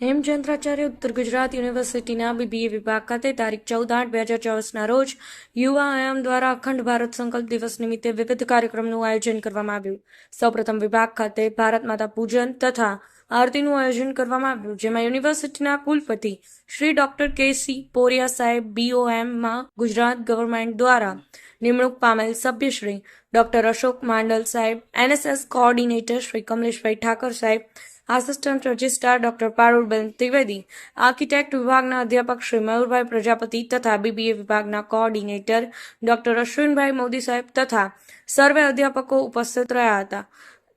હેમચંદ્રાચાર્ય ઉત્તર ગુજરાત યુનિવર્સિટીના બીબીએ વિભાગ ખાતે તારીખ ચૌદ આઠ બે હજાર ચોવીસના રોજ યુવા આયામ દ્વારા અખંડ ભારત સંકલ્પ દિવસ નિમિત્તે વિવિધ કાર્યક્રમનું આયોજન કરવામાં આવ્યું. સૌપ્રથમ વિભાગ ખાતે ભારત માતા પૂજન તથા આરતીનું આયોજન કરવામાં આવ્યું, જેમાં યુનિવર્સિટીના કુલપતિ Shri doctor K C Poriya સાહેબ બીઓએમમાં ગુજરાત ગવર્મેન્ટ દ્વારા નિમણૂક પામેલ સભ્યશ્રી ડોક્ટર અશોક માંડલ સાહેબ એનએસએસ કોઓર્ડિનેટર શ્રી કમલેશભાઈ ઠાકર સાહેબ assistant registrar doctor Parulben Trivedi architect વિભાગના અધ્યાપક શ્રી મયુરભાઈ પ્રજાપતિ તથા બીબીએ વિભાગના કોઓર્ડિનેટર ડોક્ટર અશ્વિનભાઈ મોદી સાહેબ તથા સર્વે અધ્યાપકો ઉપસ્થિત રહ્યા હતા.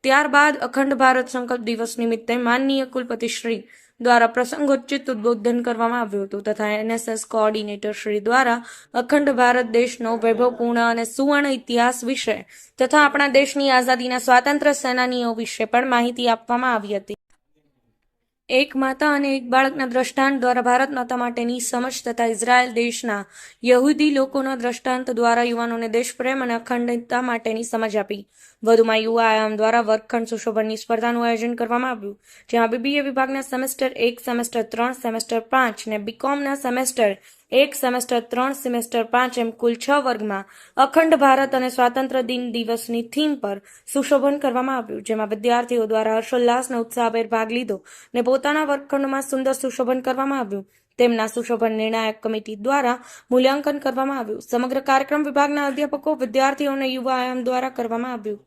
ત્યારબાદ અખંડ ભારત સંકલ્પ દિવસ નિમિત્તે માનનીય કુલપતિ શ્રી દ્વારા પ્રસંગોચિત ઉદ્બોધન કરવામાં આવ્યું હતું તથા એનએસએસ કોઓર્ડિનેટર શ્રી દ્વારા અખંડ ભારત દેશનો વૈભવપૂર્ણ અને સુવર્ણ ઇતિહાસ વિશે તથા આપણા દેશની આઝાદીના સ્વાતંત્ર્ય સેનાનીઓ વિશે પણ માહિતી આપવામાં આવી હતી. એક માતા અને એક બાળકના દ્રષ્ટાંત દ્વારા ભારત માતા માટેની સમજ તથા ઇઝરાયલ દેશના યહૂદી લોકોના દ્રષ્ટાંત દ્વારા યુવાનોને દેશપ્રેમ અને અખંડિતતા માટેની સમજ આપી. વધુમાં યુવા આયામ દ્વારા વર્ગખંડ સુશોભનની સ્પર્ધાનું આયોજન કરવામાં આવ્યું, જેમાં બીબીએ વિભાગના સેમેસ્ટર એક, સેમેસ્ટર ત્રણ, સેમેસ્ટર પાંચ અને બીકોમના સેમેસ્ટર એક સેમેસ્ટર, ત્રણ સેમેસ્ટર, પાંચ એમ કુલ છ વર્ગમાં અખંડ ભારત અને સ્વાતંત્ર્ય દિન દિવસની થીમ પર સુશોભન કરવામાં આવ્યું, જેમાં વિદ્યાર્થીઓ દ્વારા હર્ષોલ્લાસ અને ઉત્સાહભેર ભાગ લીધો અને પોતાના વર્ગખંડમાં સુંદર સુશોભન કરવામાં આવ્યું. તેમના સુશોભન નિર્ણાયક કમિટી દ્વારા મૂલ્યાંકન કરવામાં આવ્યું. સમગ્ર કાર્યક્રમ વિભાગના અધ્યાપકો, વિદ્યાર્થીઓ અને યુવા આયામ દ્વારા કરવામાં આવ્યું.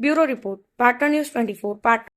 Bureau report, Patan news twenty four, Patan.